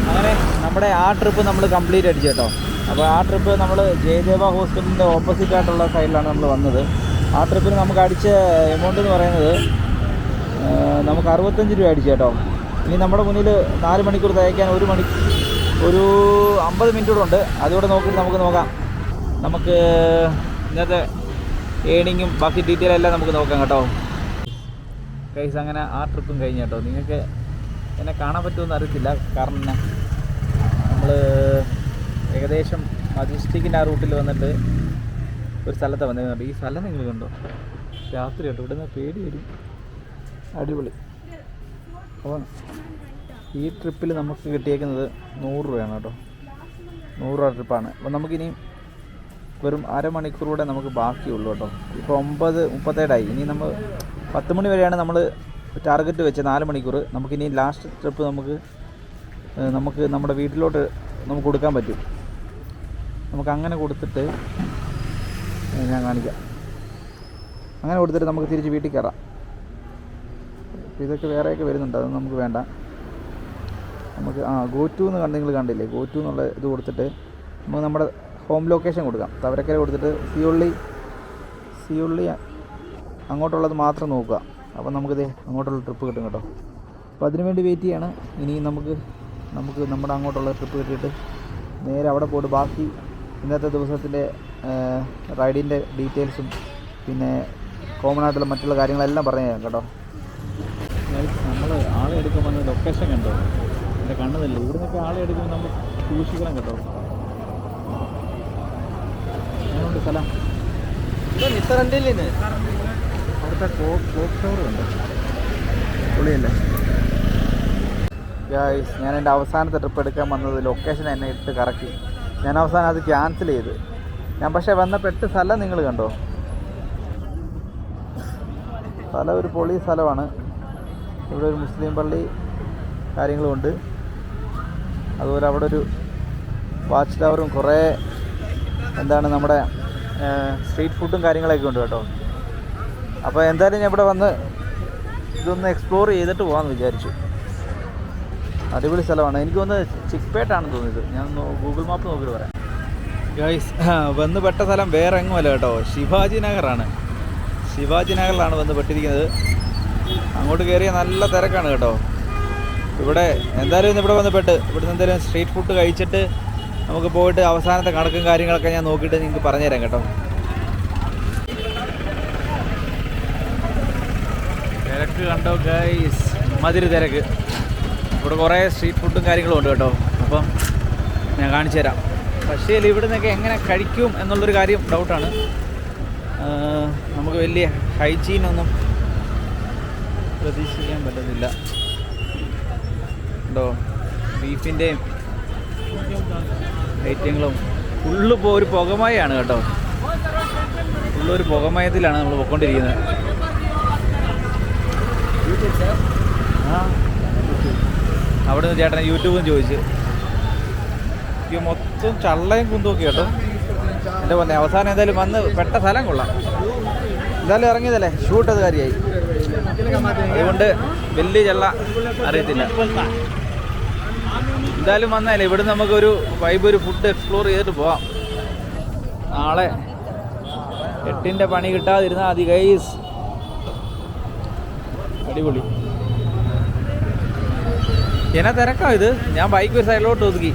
അങ്ങനെ നമ്മുടെ ആ ട്രിപ്പ് നമ്മൾ കംപ്ലീറ്റ് അടിച്ചു കേട്ടോ. അപ്പോൾ ആ ട്രിപ്പ് നമ്മൾ ജയദേവ ഹോസ്പിറ്റലിന്റെ ഓപ്പോസിറ്റ് ആയിട്ടുള്ള സൈഡിലാണ് നമ്മൾ വന്നത്. ആ ട്രിപ്പിന് നമുക്ക് അടിച്ച എമൗണ്ട് എന്ന് പറയുന്നത് നമുക്ക് അറുപത്തഞ്ച് രൂപ അടിച്ചു കേട്ടോ. ഇനി നമ്മുടെ മുന്നിൽ നാല് മണിക്കൂർ തയ്ക്കാൻ ഒരു മണി ഒരു അമ്പത് മിനിറ്റ് കൂടെ ഉണ്ട്. അതുകൂടെ നോക്കിയിട്ട് നമുക്ക് നോക്കാം. നമുക്ക് ഇന്നത്തെ ഏണിങ്ങും ബാക്കി ഡീറ്റെയിൽ എല്ലാം നമുക്ക് നോക്കാം കേട്ടോ. കൈസ് അങ്ങനെ ആ ട്രിപ്പും കഴിഞ്ഞ കേട്ടോ. നിങ്ങൾക്ക് എന്നെ കാണാൻ പറ്റുമെന്ന് അറിയത്തില്ല. കാരണം നമ്മൾ ഏകദേശം മജിസ്റ്റിക്കിന്റെ ആ റൂട്ടിൽ വന്നിട്ട് ഒരു സ്ഥലത്ത് വന്നിരുന്നുണ്ട് ഈ സ്ഥലം നിങ്ങൾ കണ്ടോ? രാത്രി കേട്ടോ. ഇവിടെ നിന്ന് പേടി വരും അടിപൊളി. അപ്പോൾ ഈ ട്രിപ്പിൽ നമുക്ക് കിട്ടിയേക്കുന്നത് നൂറ് രൂപയാണ് കേട്ടോ. നൂറ് രൂപ ട്രിപ്പാണ്. അപ്പോൾ നമുക്കിനി വെറും അരമണിക്കൂറൂടെ നമുക്ക് ബാക്കിയുള്ളൂ കേട്ടോ. ഇപ്പോൾ ഒമ്പത് മുപ്പത്തേഴായി. ഇനി നമ്മൾ പത്ത് മണി വരെയാണ് നമ്മൾ ടാർഗറ്റ് വെച്ചത് നാല് മണിക്കൂർ. നമുക്കിനി ലാസ്റ്റ് ട്രിപ്പ് നമുക്ക് നമുക്ക് നമ്മുടെ വീട്ടിലോട്ട് നമുക്ക് കൊടുക്കാൻ പറ്റും. നമുക്ക് അങ്ങനെ കൊടുത്തിട്ട് ഞാൻ കാണിക്കാം. അങ്ങനെ കൊടുത്തിട്ട് നമുക്ക് തിരിച്ച് വീട്ടിൽ കയറാം. ഇതൊക്കെ വേറെയൊക്കെ വരുന്നുണ്ട്. അതൊന്നും നമുക്ക് വേണ്ട. നമുക്ക് ആ ഗോ ടു എന്ന് കണ്ട് നിങ്ങൾ കണ്ടില്ലേ? ഗോ ടു എന്നുള്ള ഇത് കൊടുത്തിട്ട് നമുക്ക് നമ്മുടെ ഹോം ലൊക്കേഷൻ കൊടുക്കാം. തവരക്കര കൊടുത്തിട്ട് സിയുള്ളി സിയുള്ളി അങ്ങോട്ടുള്ളത് മാത്രം നോക്കുക. അപ്പോൾ നമുക്കിത് അങ്ങോട്ടുള്ള ട്രിപ്പ് കിട്ടും കേട്ടോ. അപ്പോൾ അതിനുവേണ്ടി വെയിറ്റ് ചെയ്യാണ്. ഇനി നമുക്ക് നമുക്ക് നമ്മുടെ അങ്ങോട്ടുള്ള ട്രിപ്പ് കിട്ടിയിട്ട് നേരെ അവിടെ പോയിട്ട് ബാക്കി ഇന്നത്തെ ദിവസത്തിന്റെ റൈഡിന്റെ ഡീറ്റെയിൽസും പിന്നെ കോമൺ ആയിട്ടുള്ള മറ്റുള്ള കാര്യങ്ങളെല്ലാം പറഞ്ഞു തരാം കേട്ടോ. നമ്മൾ ആളെ എടുക്കുമ്പോൾ ലൊക്കേഷൻ കണ്ടോ? എന്റെ കണ്ണതല്ലേ ഇവിടെ നിന്നൊക്കെ ആളെ എടുക്കുമ്പോൾ നമ്മൾ സൂക്ഷിക്കണം കേട്ടോ. അങ്ങനെയുണ്ട് സ്ഥലം. അവിടുത്തെ ടവർ ഉണ്ട്. പൊളിയല്ലേ ഗായ്സ് ഞാൻ എന്റെ അവസാനത്തെ ട്രിപ്പ് എടുക്കാൻ വന്നത് ലൊക്കേഷൻ എന്നെ ഇട്ട് കറക്കി. ഞാൻ അവസാനം അത് ക്യാൻസൽ ചെയ്ത്. ഞാൻ പക്ഷേ വന്നപ്പോൾ എട്ട് സ്ഥലം നിങ്ങൾ കണ്ടോ? സ്ഥലം ഒരു പൊളി സ്ഥലമാണ്. ഇവിടെ ഒരു മുസ്ലിം പള്ളി കാര്യങ്ങളുമുണ്ട് അതുപോലെ അവിടെ ഒരു വാച്ച് ടവറും കുറേ എന്താണ് നമ്മുടെ സ്ട്രീറ്റ് ഫുഡും കാര്യങ്ങളൊക്കെ ഉണ്ട് കേട്ടോ. അപ്പോൾ എന്തായാലും ഞാൻ ഇവിടെ വന്ന് ഇതൊന്ന് എക്സ്പ്ലോർ ചെയ്തിട്ട് പോകാമെന്ന് വിചാരിച്ചു. അടിപൊളി സ്ഥലമാണ്. എനിക്ക് തോന്നുന്നത് ചിക്പേട്ടാണെന്ന് തോന്നിയത്. ഞാൻ ഒന്ന് ഗൂഗിൾ മാപ്പ് നോക്കിയിട്ട് പറയാം. ഗൈസ് വന്ന് പെട്ട സ്ഥലം വേറെ എങ്ങുമല്ല കേട്ടോ. ശിവാജി നഗറാണ്. ശിവാജി നഗറിലാണ് വന്ന് പെട്ടിരിക്കുന്നത്. അങ്ങോട്ട് കയറിയ നല്ല തിരക്കാണ് കേട്ടോ. ഇവിടെ എന്തായാലും ഇന്ന് ഇവിടെ വന്ന് പെട്ട് ഇവിടുന്ന് എന്തായാലും സ്ട്രീറ്റ് ഫുഡ് കഴിച്ചിട്ട് നമുക്ക് പോയിട്ട് അവസാനത്തെ കണക്കും കാര്യങ്ങളൊക്കെ ഞാൻ നോക്കിയിട്ട് നിങ്ങൾക്ക് പറഞ്ഞുതരാം കേട്ടോ. തിരക്ക് കണ്ടോ ഗൈസ് മതിരി തിരക്ക്. ഇവിടെ കുറേ സ്ട്രീറ്റ് ഫുഡും കാര്യങ്ങളും ഉണ്ട് കേട്ടോ. അപ്പം ഞാൻ കാണിച്ചു തരാം പക്ഷേ ഇവിടെ നിന്നൊക്കെ എങ്ങനെ കഴിക്കും എന്നുള്ളൊരു കാര്യം ഡൗട്ടാണ് നമുക്ക് വലിയ ഹൈജീനൊന്നും പ്രതീക്ഷിക്കാൻ പറ്റുന്നില്ല ഉണ്ടോ? ബീഫിന്റെയും ഐറ്റങ്ങളും. ഫുള്ള് ഇപ്പോൾ ഒരു പുകമയാണ് കേട്ടോ. ഫുള്ളൊരു പുകമയത്തിലാണ് നമ്മൾ പൊക്കൊണ്ടിരിക്കുന്നത്. അവിടെ നിന്ന് ചേട്ടൻ യൂട്യൂബും ചോദിച്ച്. ഈ മൊത്തം ചള്ളയും കുന്തൊക്കെ കേട്ടോ. എന്റെ പറഞ്ഞ അവസാനം എന്തായാലും വന്ന് പെട്ട സ്ഥലം കൊള്ളാം. എന്തായാലും ഇറങ്ങിയതല്ലേ? ഷൂട്ട് അത് കാര്യമായി അതുകൊണ്ട് വലിയ ചള്ള അറിയത്തില്ല. എന്തായാലും വന്നാലേ ഇവിടെ നമുക്കൊരു വൈബ് ഒരു ഫുഡ് എക്സ്പ്ലോർ ചെയ്തിട്ട് പോവാം നാളെ എട്ടിൻ്റെ പണി കിട്ടാതിരുന്നാൽ മതി ഗൈസ് അടിപൊളി എന്നാ തിരക്കാ ഇത് ഞാൻ ബൈക്ക് ഒരു സൈഡിലോട്ട് ഒതുക്കി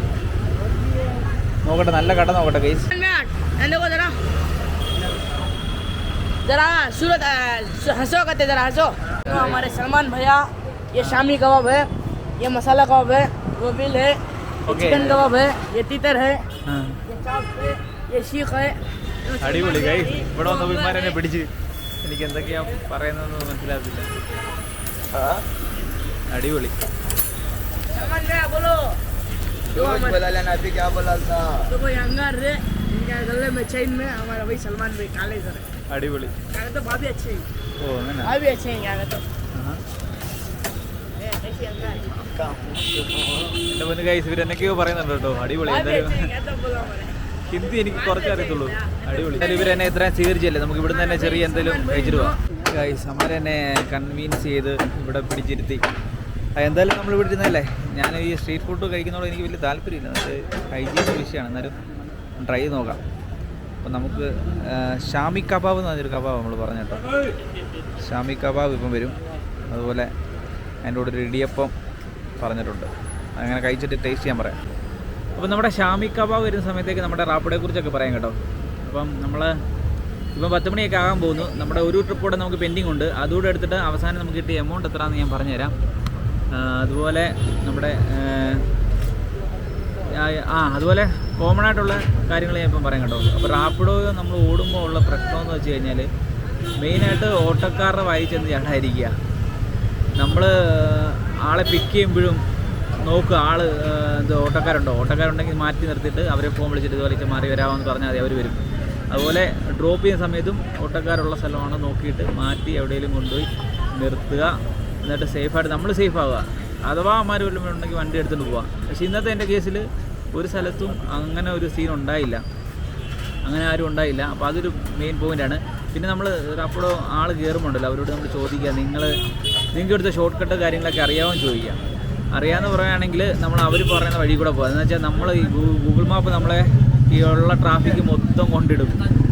നോക്കട്ടെ നല്ല കട നോക്കട്ടെ ഗൈസ് Ano ko dara? जरा सूरत हंसो करते जरा हंसो तो हमारे सलमान भैया ये शामी कबाब है ये मसाला कबाब है वो बिल है ये Okay. चिकन कबाब है ये तीतर है ये चाप है ये शीख है അടിപൊളി ഗൈസ് ഇവിടെ വന്ന വിമാരെന്നെ പിടിച്ച് എനിക്ക് എന്തൊക്കെയാ പറയുന്നതെന്ന് മനസ്സിലാകത്തില്ല അടിപൊളി सलमान भैया बोलो तो हमारे अभी क्या बोला था तो कोई अंगार है इनके गले में चेन में हमारा भाई सलमान भाई काले सर है അടിപൊളി क्या कहते हो भाभी अच्छे हैं ഓ അങ്ങനെ ഗൈസ് ഇവർ എന്നൊക്കെയോ പറയുന്നുണ്ട് കേട്ടോ. അടിപൊളി. ഹിന്ദി എനിക്ക് കുറച്ച് അറിയത്തുള്ളൂ. അടിപൊളി. എന്തായാലും ഇവർ എന്നെ ഇത്രയും സ്വീകരിച്ചല്ലേ നമുക്ക് ഇവിടുന്ന് തന്നെ ചെറിയ എന്തെങ്കിലും കഴിച്ചിരുവാ പോവാം. ഗൈസ് അമ്മരെന്നെ കൺവീൻസ് ചെയ്ത് ഇവിടെ പിടിച്ചിരുത്തി. എന്തായാലും നമ്മൾ ഇവിടെ ഇരുന്നല്ലേ ഞാൻ ഈ സ്ട്രീറ്റ് ഫുഡ് കഴിക്കുന്നതോട് എനിക്ക് വലിയ താല്പര്യമില്ല. അത് ഹൈജീൻ വിഷയമാണ്. എന്നാലും ട്രൈ ചെയ്ത് നോക്കാം. അപ്പം നമുക്ക് ഷാമി കബാബ് എന്ന് പറഞ്ഞൊരു കബാബ് നമ്മൾ പറഞ്ഞു കേട്ടോ. ഷാമി കബാബ് ഇപ്പം വരും. അതുപോലെ അതിന്റെ കൂടെ ഒരു ഇടിയപ്പം പറഞ്ഞിട്ടുണ്ട്. അങ്ങനെ കഴിച്ചിട്ട് ടേസ്റ്റ് ചെയ്യാൻ പറയാം. അപ്പം നമ്മുടെ ഷാമി കബാബ് വരുന്ന സമയത്തേക്ക് നമ്മുടെ റാപ്പിഡെ കുറിച്ചൊക്കെ പറയാം കേട്ടോ. അപ്പം നമ്മൾ ഇപ്പം പത്ത് മണിയൊക്കെ ആകാൻ പോകുന്നു. നമ്മുടെ ഒരു ട്രിപ്പ് കൂടെ നമുക്ക് പെൻഡിങ് ഉണ്ട്. അതുകൂടെ എടുത്തിട്ട് അവസാനം നമുക്ക് കിട്ടിയ എമൗണ്ട് എത്രയാണെന്ന് ഞാൻ പറഞ്ഞുതരാം. അതുപോലെ നമ്മുടെ ആ, അതുപോലെ കോമൺ ആയിട്ടുള്ള കാര്യങ്ങൾ ഞാൻ ഇപ്പം പറയാൻ കേട്ടോ. അപ്പോൾ റാപ്പിഡോ നമ്മൾ ഓടുമ്പോൾ ഉള്ള പ്രശ്നമെന്ന് വെച്ച് കഴിഞ്ഞാൽ മെയിനായിട്ട് ഓട്ടോക്കാരുടെ വായി ചെന്ന് ചാടാതിരിക്കുക. നമ്മൾ ആളെ പിക്ക് ചെയ്യുമ്പോഴും നോക്കുക ആൾ എന്തോ ഓട്ടക്കാരുണ്ടോ? ഓട്ടോക്കാരുണ്ടോ ഓട്ടോക്കാരുണ്ടെങ്കിൽ മാറ്റി നിർത്തിയിട്ട് അവരെ ഫോൺ വിളിച്ചിട്ട് ഇതുപോലെ ഇച്ചിരി മാറി വരാമെന്ന് പറഞ്ഞാൽ മതി അവർ വരും. അതുപോലെ ഡ്രോപ്പ് ചെയ്യുന്ന സമയത്തും ഓട്ടോക്കാരുള്ള സ്ഥലമാണ് നോക്കിയിട്ട് മാറ്റി എവിടെയെങ്കിലും കൊണ്ടുപോയി നിർത്തുക. എന്നിട്ട് സേഫായിട്ട് നമ്മൾ സേഫ് ആവുക. അഥവാ അമ്മമാർ വല്ലതും ഉണ്ടെങ്കിൽ വണ്ടി എടുത്തുകൊണ്ട് പോവാം. പക്ഷേ ഇന്നത്തെ എന്റെ കേസിൽ ഒരു സ്ഥലത്തും അങ്ങനെ ഒരു സീൻ ഉണ്ടായില്ല. അങ്ങനെ ആരും ഉണ്ടായില്ല. അപ്പോൾ അതൊരു മെയിൻ പോയിന്റാണ് പിന്നെ നമ്മൾ അപ്പോഴോ ആൾ കയറുമ്പോണ്ടല്ലോ അവരോട് നമ്മൾ ചോദിക്കുക നിങ്ങൾ നിങ്ങൾക്ക് ഇവിടുത്തെ ഷോർട്ട് കട്ട് കാര്യങ്ങളൊക്കെ അറിയാമോ ചോദിക്കാം അറിയാമെന്ന് പറയുകയാണെങ്കിൽ നമ്മൾ അവർ പറയുന്ന വഴി കൂടെ പോകുക എന്ന് വെച്ചാൽ നമ്മൾ ഈ ഗൂഗിൾ മാപ്പ് നമ്മളെ ഈ ഉള്ള ട്രാഫിക് മൊത്തം കൊണ്ടിടും.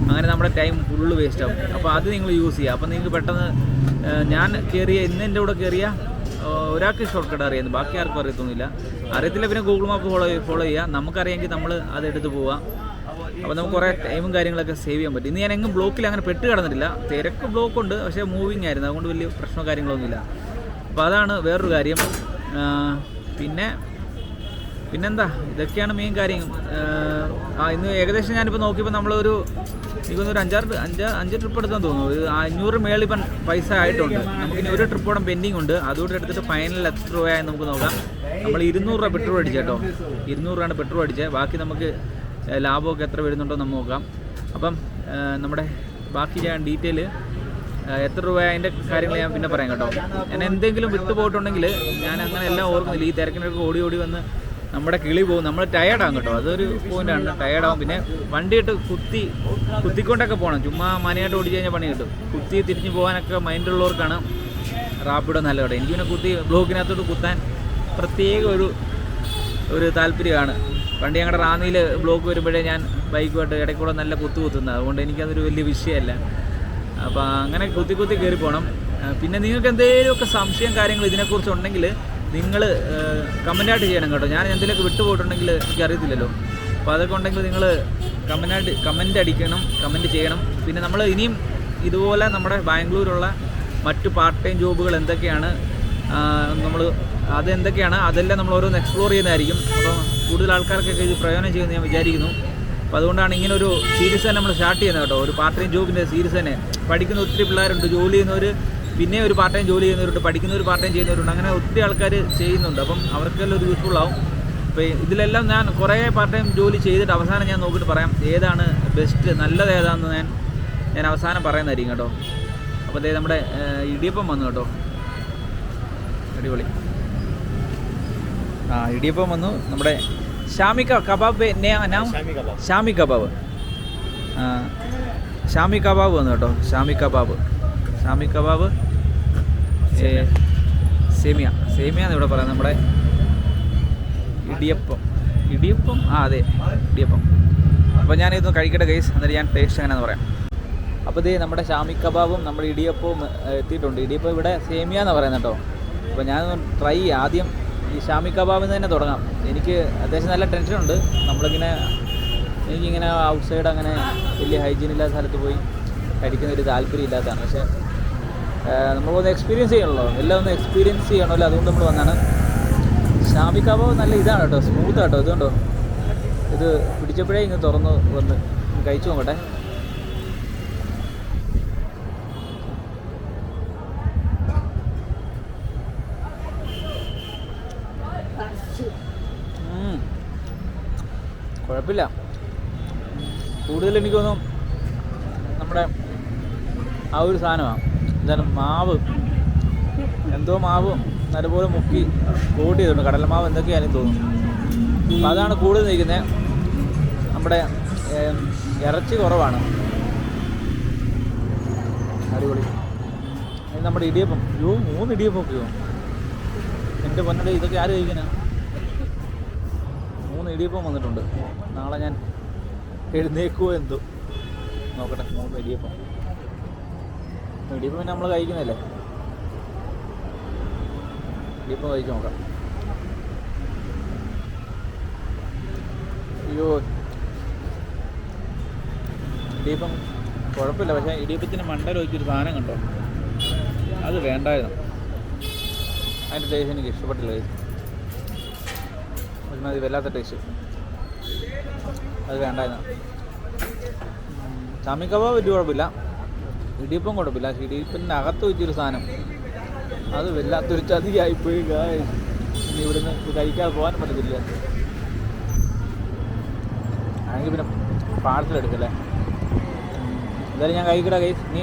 അങ്ങനെ നമ്മുടെ ടൈം ഫുള്ള് വേസ്റ്റ് ആവും. അപ്പോൾ അത് നിങ്ങൾ യൂസ് ചെയ്യുക. അപ്പോൾ നിങ്ങൾക്ക് പെട്ടെന്ന് ഞാൻ കയറിയ ഇന്ന് എന്റെ കൂടെ കയറിയ ഒരാൾക്ക് ഷോർട്ട് കട്ട് അറിയുന്നു ബാക്കി ആർക്കും അറിയത്തൊന്നുമില്ല. അറിയത്തില്ല പിന്നെ ഗൂഗിൾ മാപ്പ് ഫോളോ ഫോളോ ചെയ്യുക. നമുക്കറിയാമെങ്കിൽ നമ്മൾ അതെടുത്ത് പോവാം. അപ്പോൾ നമുക്ക് കുറേ ടൈമും കാര്യങ്ങളൊക്കെ സേവ് ചെയ്യാൻ പറ്റും. ഇന്ന് ഞാൻ എങ്ങും ബ്ലോക്കിൽ അങ്ങനെ പെട്ട് കിടന്നിട്ടില്ല. തിരക്ക് ബ്ലോക്ക് ഉണ്ട് പക്ഷേ മൂവിങ് ആയിരുന്നു. അതുകൊണ്ട് വലിയ പ്രശ്നമോ കാര്യങ്ങളൊന്നുമില്ല. അപ്പോൾ അതാണ് വേറൊരു കാര്യം. പിന്നെ പിന്നെന്താ? ഇതൊക്കെയാണ് മെയിൻ കാര്യം ആ, ഇന്ന് ഏകദേശം ഞാനിപ്പോൾ നോക്കിയപ്പോൾ നമ്മളൊരു ഒരു അഞ്ചാറ് അഞ്ച് അഞ്ച് ട്രിപ്പ് എടുക്കാൻ തോന്നുന്നു. ഒരു അഞ്ഞൂറ് മേളിൽ ഇപ്പം പൈസ ആയിട്ടുണ്ട്. നമുക്കിനി ഒരു ട്രിപ്പ് കൂടെ പെൻഡിങ് ഉണ്ട്. അതുകൂടെ എടുത്തിട്ട് ഫൈനൽ എത്ര രൂപയായി നമുക്ക് നോക്കാം. നമ്മൾ ഇരുന്നൂറ് രൂപ പെട്രോൾ അടിച്ചേട്ടോ ഇരുന്നൂറ് രൂപയാണ് പെട്രോൾ അടിച്ചത് ബാക്കി നമുക്ക് ലാഭമൊക്കെ എത്ര വരുന്നുണ്ടോ എന്ന് നോക്കാം. അപ്പം നമ്മുടെ ബാക്കി ഞാൻ ഡീറ്റെയിൽ എത്ര രൂപ അതിന്റെ കാര്യങ്ങൾ ഞാൻ പിന്നെ പറയാം കേട്ടോ. ഞാൻ എന്തെങ്കിലും വിട്ടു പോയിട്ടുണ്ടെങ്കിൽ ഞാൻ അങ്ങനെ എല്ലാം ഓർക്കുന്നില്ല. ഈ തിരക്കിനൊക്കെ ഓടി ഓടി വന്ന് നമ്മുടെ കിളി പോകും. നമ്മൾ ടയേർഡാകും കേട്ടോ. അതൊരു പോയിന്റാണ് ടയേർഡാകും പിന്നെ വണ്ടിയിട്ട് കുത്തി കുത്തിക്കൊണ്ടൊക്കെ പോകണം. ചുമ്മാ മനയായിട്ട് ഓടിച്ച് കഴിഞ്ഞാൽ പണി കിട്ടും. കുത്തി തിരിഞ്ഞു പോകാനൊക്കെ മൈൻഡുള്ളവർക്കാണ് റാപ്പിഡോ നല്ല എനിക്ക് പിന്നെ കുത്തി ബ്ലോക്കിനകത്തോട്ട് കുത്താൻ പ്രത്യേക ഒരു ഒരു താല്പര്യമാണ്. പണ്ട് ഞങ്ങളുടെ റാന്നിയിൽ ബ്ലോക്ക് വരുമ്പോഴേ ഞാൻ ബൈക്കുമായിട്ട് ഇടയ്ക്കൂടെ നല്ല കുത്തു കുത്തുന്നത് അതുകൊണ്ട് എനിക്കതൊരു വലിയ വിഷയമല്ല. അപ്പോൾ അങ്ങനെ കുത്തി കുത്തി കയറി പോകണം പിന്നെ നിങ്ങൾക്ക് എന്തെങ്കിലുമൊക്കെ സംശയം കാര്യങ്ങൾ ഇതിനെക്കുറിച്ച് ഉണ്ടെങ്കിൽ നിങ്ങൾ കമന്റായിട്ട് ചെയ്യണം കേട്ടോ. ഞാൻ എന്തെങ്കിലുമൊക്കെ വിട്ടുപോയിട്ടുണ്ടെങ്കിൽ എനിക്കറിയത്തില്ലല്ലോ. അപ്പോൾ അതൊക്കെ ഉണ്ടെങ്കിൽ നിങ്ങൾ കമന്റായിട്ട് കമന്റ് അടിക്കണം കമന്റ് ചെയ്യണം. പിന്നെ നമ്മൾ ഇനിയും ഇതുപോലെ നമ്മുടെ ബാംഗ്ലൂരുള്ള മറ്റു പാർട്ട് ടൈം ജോബുകൾ എന്തൊക്കെയാണ്? നമ്മൾ അതെന്തൊക്കെയാണ് അതെല്ലാം നമ്മൾ ഓരോന്ന് എക്സ്പ്ലോർ ചെയ്യുന്നതായിരിക്കും. അപ്പോൾ കൂടുതൽ ആൾക്കാർക്കൊക്കെ ഇത് പ്രയോജനം ചെയ്യുമെന്ന് ഞാൻ വിചാരിക്കുന്നു. അപ്പോൾ അതുകൊണ്ടാണ് ഇങ്ങനെ ഒരു സീരീസ് തന്നെ നമ്മൾ സ്റ്റാർട്ട് ചെയ്യുന്നത് കേട്ടോ. ഒരു പാർട്ട് ടൈം ജോബിന്റെ സീരീസ് തന്നെ. പഠിക്കുന്ന ഒത്തിരി പിള്ളേരുണ്ട് ജോലി ചെയ്യുന്നവർ പിന്നെ ഒരു പാർട്ട് ടൈം ജോലി ചെയ്യുന്നവരുണ്ട് ഒരു പാർട്ട് ടൈം ചെയ്യുന്നവരുണ്ട്. അങ്ങനെ ഒത്തിരി ആൾക്കാർ ചെയ്യുന്നുണ്ട്. അപ്പം അവർക്കെല്ലാം ഒരു യൂസ്ഫുൾ ആവും. അപ്പോൾ ഇതിലെല്ലാം ഞാൻ കുറേ പാർട്ട് ടൈം ജോലി ചെയ്തിട്ട് അവസാനം ഞാൻ നോക്കിയിട്ട് പറയാം ഏതാണ് ബെസ്റ്റ് നല്ലത് ഏതാണെന്ന് ഞാൻ ഞാൻ അവസാനം പറയുന്നതായിരിക്കും കേട്ടോ. അപ്പോൾ അതേ നമ്മുടെ ഇടിയപ്പം വന്നു കേട്ടോ. അടിപൊളി. ആ ഇടിയപ്പം വന്നു. നമ്മുടെ ഷാമി കബാബ് നേ- ഷാമി കബാബ്. ഷാമി കബാബ്. വന്നു കേട്ടോ. ഷാമി കബാബ്. ഷാമി കബാബ്. സേമിയ. സേമിയ. എന്ന് ഇവിടെ പറയാം. നമ്മുടെ ഇടിയപ്പം. ഇടിയപ്പം? ആ അതെ. ഇടിയപ്പം. അപ്പോൾ ഞാനിതൊന്ന് കഴിക്കട്ടെ ഗൈസ് എന്നിട്ട് ഞാൻ ടേസ്റ്റ് എങ്ങനെയാണെന്ന് പറയാം. അപ്പോൾ ഇത് നമ്മുടെ ഷാമി കബാബും നമ്മുടെ ഇടിയപ്പവും എത്തിയിട്ടുണ്ട്. ഇടിയപ്പം ഇവിടെ സേമിയ എന്ന് പറയുന്നത് കേട്ടോ. അപ്പോൾ ഞാനൊന്ന് ട്രൈ ആദ്യം ഈ ഷാമി കബാബിൽ നിന്ന് തന്നെ തുടങ്ങാം. എനിക്ക് അത്യാവശ്യം നല്ല ടെൻഷനുണ്ട് നമ്മളിങ്ങനെ എനിക്കിങ്ങനെ ഔട്ട് സൈഡ് അങ്ങനെ വലിയ ഹൈജീൻ ഇല്ലാത്ത സ്ഥലത്ത് പോയി കഴിക്കുന്ന ഒരു താല്പര്യം ഇല്ലാത്തതാണ്. പക്ഷേ നമ്മളൊന്ന് എക്സ്പീരിയൻസ് ചെയ്യണമല്ലോ എല്ലാം ഒന്ന് എക്സ്പീരിയൻസ് ചെയ്യണമല്ലോ. അതുകൊണ്ട് നമ്മൾ വന്നാണ്. ഷാമി കബാബ് നല്ല ഇതാണ് കേട്ടോ. സ്മൂത്ത് കേട്ടോ. ഇതുകൊണ്ടോ ഇത് പിടിച്ചപ്പോഴേ ഇങ്ങ് തുറന്ന് വന്ന് കഴിച്ചു നോക്കട്ടെ. കുഴപ്പമില്ല. കൂടുതൽ എനിക്ക് തോന്നും നമ്മുടെ ആ ഒരു സാധനമാണ് എന്താണ് മാവ്. എന്തോ മാവ് നല്ലപോലെ മുക്കി കോട്ട് ചെയ്തിട്ടുണ്ട്. കടലമാവ് എന്തൊക്കെയാലും തോന്നുന്നു. അപ്പോൾ അതാണ് കൂടുതൽ നിൽക്കുന്നത്. നമ്മുടെ ഇറച്ചി കുറവാണ്. അടിപൊളി. നമ്മുടെ ഇടിയപ്പം. യോ മൂന്ന് ഇടിയപ്പം ഒക്കെയോ എന്റെ പൊന്നടെ ഇതൊക്കെ ആര് കഴിക്കാനാ ഇടിയപ്പം വന്നിട്ടുണ്ട്. നാളെ ഞാൻ എഴുന്നേക്കുമോ എന്തോ? നോക്കട്ടെ നമുക്ക് ഇടിയപ്പം ഇടിയപ്പം പിന്നെ നമ്മൾ കഴിക്കുന്നതല്ലേ? ഇടിയപ്പം കഴിച്ച് നോക്കാം. അയ്യോ. ഇടിയപ്പം കുഴപ്പമില്ല. പക്ഷേ ഇടിയപ്പത്തിന് മണ്ടയിൽ വെച്ചൊരു സാധനം കണ്ടോ? അത് വേണ്ടായിരുന്നു. അതിന്റെ ടേസ്റ്റ് എനിക്ക് ഇഷ്ടപ്പെട്ടില്ല ഒരുമാതിരി വല്ലാത്ത ടേസ്റ്റ് അത് വേണ്ടായിരുന്നു. ചാമി കബാബ് വലിയ കുഴപ്പമില്ല. ഇടിയപ്പം കുഴപ്പമില്ല. ഇടിയപ്പിന്റെ അകത്ത് വെച്ചൊരു സാധനം. അത് വല്ലാത്തൊരു ചതിയായിപ്പോയി പോയി ഇനി ഇവിടുന്ന് കഴിക്കാതെ പോകാൻ പറ്റത്തില്ല. ആണെങ്കിൽ പിന്നെ പാർസൽ എടുക്കല്ലേ? എന്തായാലും ഞാൻ കഴിക്കട കൈ ഇനി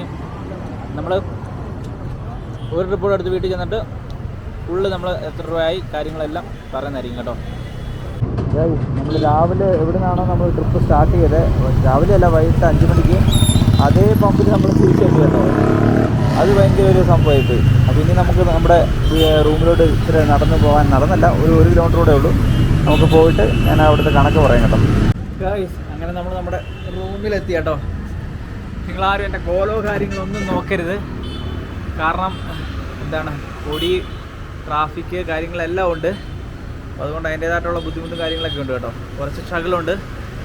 നമ്മൾ ഒരു റിപ്പോർട്ട് എടുത്ത് വീട്ടിൽ ചെന്നിട്ട് ഫുള്ള് നമ്മൾ എത്ര രൂപയായി കാര്യങ്ങളെല്ലാം പറയുന്നതായിരിക്കും കേട്ടോ. നമ്മൾ രാവിലെ എവിടെ നിന്നാണോ നമ്മൾ ട്രിപ്പ് സ്റ്റാർട്ട് ചെയ്തത് രാവിലെ അല്ല വൈകിട്ട് അഞ്ച് മണിക്ക് അതേ പമ്പിൽ നമ്മൾ തിരിച്ചെത്തി അത് ഭയങ്കര ഒരു സംഭവമായിപ്പോയി അപ്പോൾ ഇനി നമുക്ക് നമ്മുടെ റൂമിലോട്ട് ഇത്ര നടന്ന് പോകാൻ നടന്നല്ല ഒരു ഒരു കിലോമീറ്റർ കൂടെ ഉള്ളൂ. നമുക്ക് പോയിട്ട് ഞാൻ അവിടുത്തെ കണക്ക് പറയാം കേട്ടോ. അങ്ങനെ നമ്മൾ നമ്മുടെ റൂമിലെത്തി കേട്ടോ. നിങ്ങളാരും എന്റെ കോലോ കാര്യങ്ങളൊന്നും നോക്കരുത്. കാരണം എന്താണ് പൊടി ട്രാഫിക്ക് കാര്യങ്ങളെല്ലാം ഉണ്ട്. അപ്പോൾ അതുകൊണ്ട് അതിന്റേതായിട്ടുള്ള ബുദ്ധിമുട്ടും കാര്യങ്ങളൊക്കെ ഉണ്ട് കേട്ടോ. കുറച്ച് സ്ട്രഗിളുണ്ട്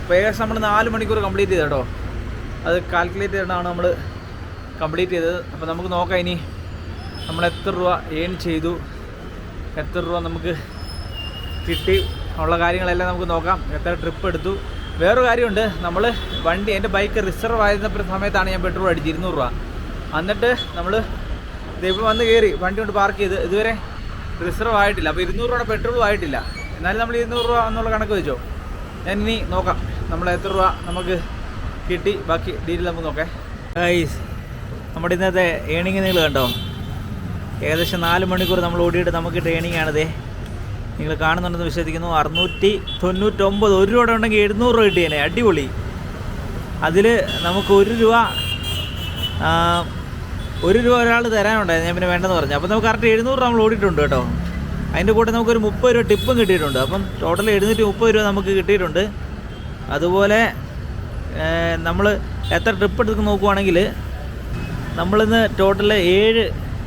അപ്പോൾ ഏകദേശം നമ്മൾ നാല് മണിക്കൂർ കംപ്ലീറ്റ് ചെയ്ത് കേട്ടോ. അത് കാൽക്കുലേറ്റ് ചെയ്തിട്ടാണ് നമ്മൾ കംപ്ലീറ്റ് ചെയ്തത്. അപ്പോൾ നമുക്ക് നോക്കാം ഇനി നമ്മൾ എത്ര രൂപ ഏൺ ചെയ്തു. എത്ര രൂപ നമുക്ക് കിട്ടി. ഉള്ള കാര്യങ്ങളെല്ലാം നമുക്ക് നോക്കാം. എത്ര ട്രിപ്പ് എടുത്തു. വേറൊരു കാര്യമുണ്ട്. നമ്മൾ വണ്ടി എന്റെ ബൈക്ക് റിസർവ് ആയിരുന്ന സമയത്താണ് ഞാൻ പെട്രോൾ അടിച്ച് ഇരുന്നൂറ് രൂപ. എന്നിട്ട് നമ്മൾ ദൈവം വന്ന് കയറി വണ്ടി കൊണ്ട് പാർക്ക് ചെയ്ത്. ഇതുവരെ റിസർവ് ആയിട്ടില്ല അപ്പോൾ ഇരുന്നൂറ് രൂപയുടെ പെട്രോളും ആയിട്ടില്ല. എന്നാലും നമ്മൾ ഇരുന്നൂറ് രൂപ എന്നുള്ള കണക്ക് വെച്ചോ? ഞാൻ ഇനി നോക്കാം. നമ്മൾ എത്ര രൂപ നമുക്ക് കിട്ടി? ബാക്കി ഡീറ്റെയിൽ നമുക്ക് നോക്കാം. ഗൈസ് നമ്മുടെ ഇന്നത്തെ ഏണിങ് നിങ്ങൾ കണ്ടോ? ഏകദേശം നാല് മണിക്കൂർ നമ്മൾ ഓടിയിട്ട് നമുക്ക് ട്രെയിനിങ് ആണിതേ. നിങ്ങൾ കാണുന്നുണ്ടെന്ന് വിശ്വസിക്കുന്നു. അറുന്നൂറ്റി തൊണ്ണൂറ്റൊമ്പത് ഒരു രൂപ ഉണ്ടെങ്കിൽ എഴുന്നൂറ് രൂപ കിട്ടിയേനെ അടിപൊളി. അതിൽ നമുക്ക് ഒരു രൂപ ഒരു രൂപ ഒരാൾ തരാനുണ്ടായിരുന്നു ഞാൻ പിന്നെ വേണ്ടെന്ന് പറഞ്ഞു. അപ്പോൾ നമുക്ക് കറക്റ്റ് എഴുന്നൂറ് നമ്മൾ ഓടിയിട്ടുണ്ട് കേട്ടോ. അതിന്റെ കൂടെ നമുക്കൊരു മുപ്പത് രൂപ ടിപ്പും കിട്ടിയിട്ടുണ്ട്. അപ്പം ടോട്ടൽ എഴുന്നൂറ്റി മുപ്പത് രൂപ നമുക്ക് കിട്ടിയിട്ടുണ്ട്. അതുപോലെ നമ്മൾ എത്ര ട്രിപ്പ് എടുത്ത് നോക്കുവാണെങ്കിൽ നമ്മളിന്ന് ടോട്ടൽ ഏഴ്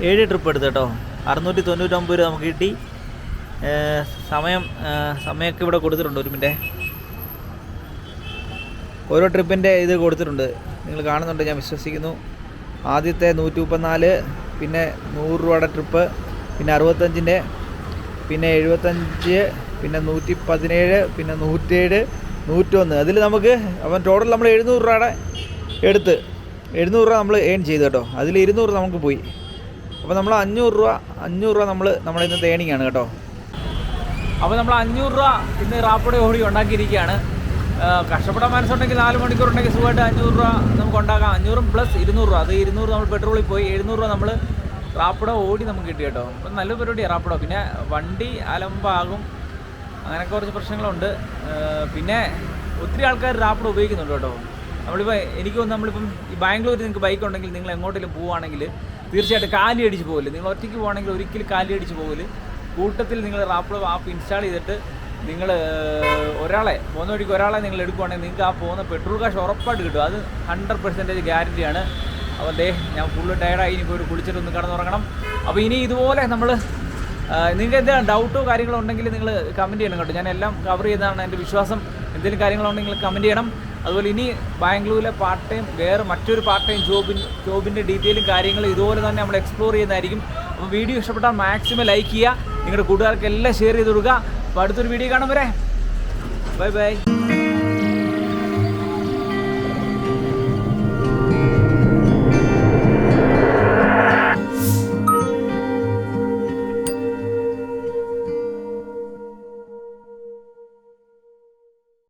ഏഴ് ട്രിപ്പ് എടുത്തു കേട്ടോ. അറുന്നൂറ്റി തൊണ്ണൂറ്റൊമ്പത് രൂപ നമുക്ക് കിട്ടി. സമയം സമയമൊക്കെ ഇവിടെ കൊടുത്തിട്ടുണ്ട് ഒരു മിനിറ്റ് ഓരോ ട്രിപ്പിന്റെ ഇത് കൊടുത്തിട്ടുണ്ട്. നിങ്ങൾ കാണുന്നുണ്ട് ഞാൻ വിശ്വസിക്കുന്നു. ആദ്യത്തെ നൂറ്റി മുപ്പത്തിനാല് പിന്നെ നൂറ് രൂപയുടെ ട്രിപ്പ് പിന്നെ അറുപത്തഞ്ചിന്റെ പിന്നെ എഴുപത്തഞ്ച് പിന്നെ നൂറ്റി പതിനേഴ് പിന്നെ നൂറ്റേഴ് നൂറ്റൊന്ന്. അതിൽ നമുക്ക് അവൻ ടോട്ടൽ നമ്മൾ എഴുന്നൂറ് രൂപയുടെ എടുത്ത് എഴുന്നൂറ് രൂപ നമ്മൾ ഏൺ ചെയ്തു കേട്ടോ. അതിൽ ഇരുന്നൂറ് നമുക്ക് പോയി. അപ്പോൾ നമ്മൾ അഞ്ഞൂറ് രൂപ അഞ്ഞൂറ് രൂപ നമ്മൾ നമ്മുടെ ഇന്ന് തേണിങ്ങാണ് കേട്ടോ. അപ്പോൾ നമ്മൾ അഞ്ഞൂറ് രൂപ ഇന്ന് റാപ്പിഡ് ഓടി ഉണ്ടാക്കിയിരിക്കുകയാണ്. കഷ്ടപ്പെടാൻ മനസ്സുണ്ടെങ്കിൽ നാല് മണിക്കൂർ ഉണ്ടെങ്കിൽ സുഖമായിട്ട് അഞ്ഞൂറ് രൂപ നമുക്ക് ഉണ്ടാക്കാം. അഞ്ഞൂറും പ്ലസ് ഇരുന്നൂറ് രൂപ. അത് ഇരുന്നൂറ് നമ്മൾ പെട്രോളിൽ പോയി എഴുന്നൂറ് രൂപ നമ്മൾ റാപ്പിഡോ ഓടി നമുക്ക് കിട്ടി കേട്ടോ. അപ്പം നല്ല പരിപാടിയാണ് റാപ്പിഡോ. പിന്നെ വണ്ടി അലമ്പാകും അങ്ങനെയൊക്കെ കുറച്ച് പ്രശ്നങ്ങളുണ്ട്. പിന്നെ ഒത്തിരി ആൾക്കാർ റാപ്പിഡോ ഉപയോഗിക്കുന്നുണ്ട് കേട്ടോ. നമ്മളിപ്പോൾ എനിക്ക് നമ്മളിപ്പം ബാംഗ്ലൂരിൽ നിങ്ങൾക്ക് ബൈക്ക് ഉണ്ടെങ്കിൽ നിങ്ങൾ എങ്ങോട്ടെങ്കിലും പോവുകയാണെങ്കിൽ തീർച്ചയായിട്ടും കാലി അടിച്ച് പോകില്ല നിങ്ങൾ ഒറ്റയ്ക്ക് പോകുകയാണെങ്കിൽ ഒരിക്കലും കാലി അടിച്ച് പോകില്ല കൂട്ടത്തിൽ നിങ്ങൾ റാപ്പിഡോ ആപ്പ് ഇൻസ്റ്റാൾ ചെയ്തിട്ട് നിങ്ങൾ ഒരാളെ പോകുന്ന വഴിക്ക് ഒരാളെ നിങ്ങൾ എടുക്കുവാണെങ്കിൽ നിങ്ങൾക്ക് ആ പോകുന്ന പെട്രോൾ കാശ് ഉറപ്പായിട്ട് കിട്ടും. അത് ഹൺഡ്രഡ് പെർസെന്റേജ് ഗ്യാരണ്ടിയാണ് അപ്പോൾ ദേ ഞാൻ ഫുള്ള് ടയർഡായി ഇനി പോയി കുളിച്ചിട്ട് ഒന്ന് കിടന്നുറങ്ങണം. അപ്പോൾ ഇനി ഇതുപോലെ നമ്മൾ നിങ്ങൾക്ക് എന്തെങ്കിലും ഡൗട്ടോ കാര്യങ്ങളോ ഉണ്ടെങ്കിൽ നിങ്ങൾ കമന്റ് ചെയ്യണം കേട്ടോ. ഞാൻ എല്ലാം കവർ ചെയ്തതാണ് എന്റെ വിശ്വാസം. എന്തെങ്കിലും കാര്യങ്ങളുണ്ടെങ്കിൽ കമന്റ് ചെയ്യണം. അതുപോലെ ഇനി ബാംഗ്ലൂരിലെ പാർട്ട് ടൈം വേറെ മറ്റൊരു പാർട്ട് ടൈം ജോബിൻ ജോബിന്റെ ഡീറ്റെയിലും കാര്യങ്ങളും ഇതുപോലെ തന്നെ നമ്മൾ എക്സ്പ്ലോർ ചെയ്യുന്നതായിരിക്കും. അപ്പോൾ വീഡിയോ ഇഷ്ടപ്പെട്ടാൽ മാക്സിമം ലൈക്ക് ചെയ്യുക. നിങ്ങളുടെ കൂട്ടുകാർക്ക് എല്ലാം ഷെയർ ചെയ്ത് കൊടുക്കുക. അപ്പോൾ അടുത്തൊരു വീഡിയോ കാണാൻ വരെ. Bye bye